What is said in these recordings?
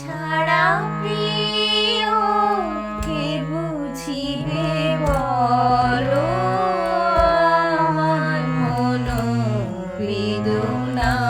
ছাড়া প্রিয় বুঝিবে বলো? মন বেদনা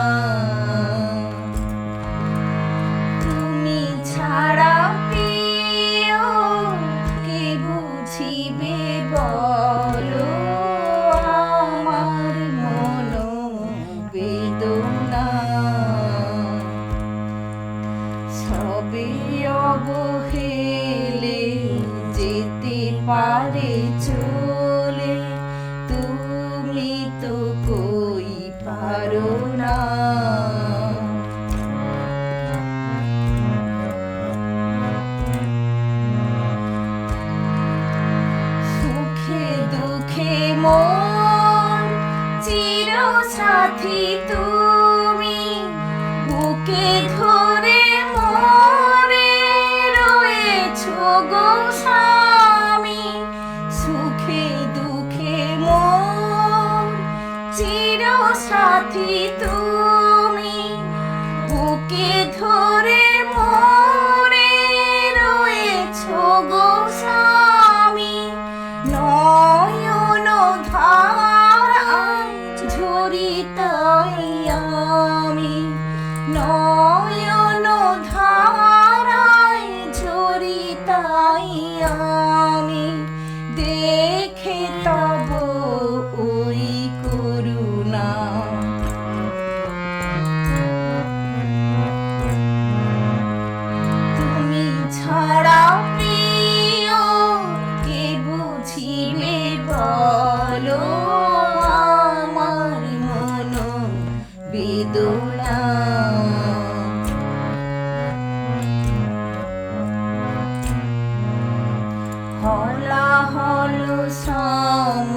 সাথী তুমি বুকে ধরে মরে সুখে দুঃখে মন চির সাথী তুমি বুকে নয়ন ঝরিতাই আমি দেখে তব ওই তুমি ছাড়া কে বুঝিবে বলো আমার হলা হলো সম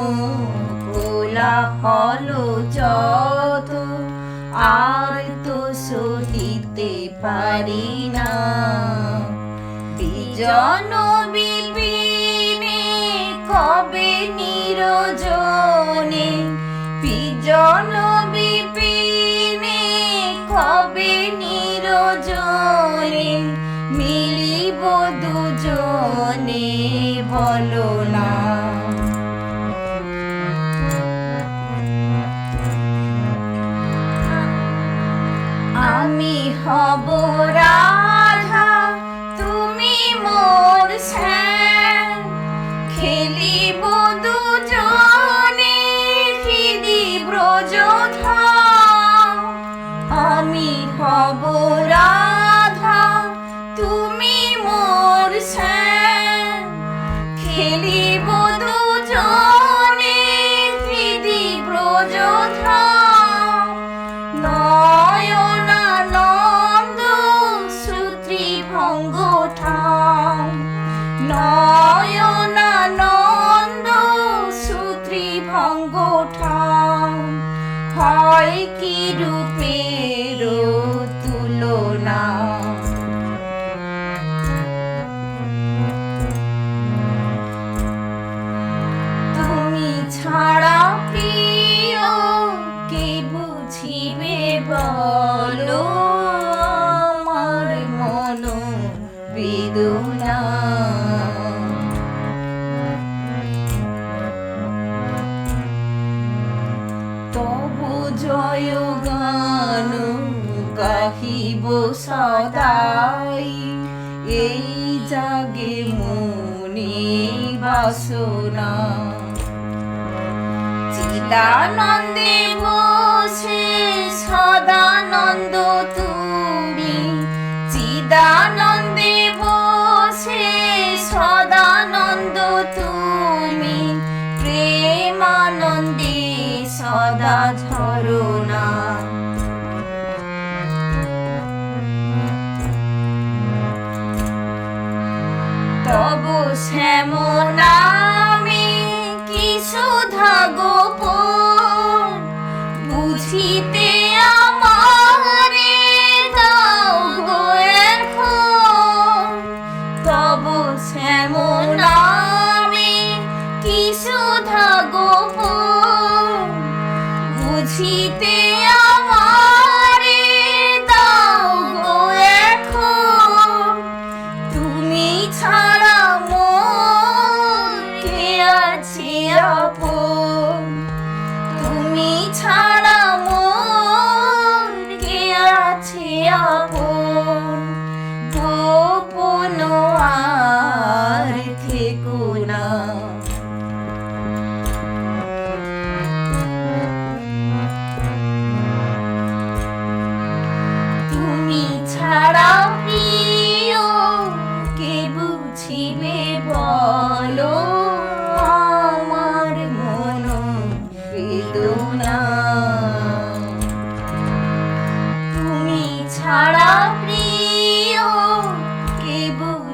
কোলা হলো যত আর তো সহিতে পারি না বিজন বিপিনে কবে নিরজনে বিজন বিপিনে কবে নিরজনে মিলিব দুজনে বলো না। আমি হব রাধা তুমি মোর শ্যাম খেলিব দুজনে আমি হব জয় গান গাহিব সদাই। এই জাগে মনে বাসনা। চিদানন্দে বসে সদানন্দ তুমি। চিদানন্দে time.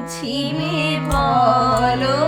ছিবে বলো।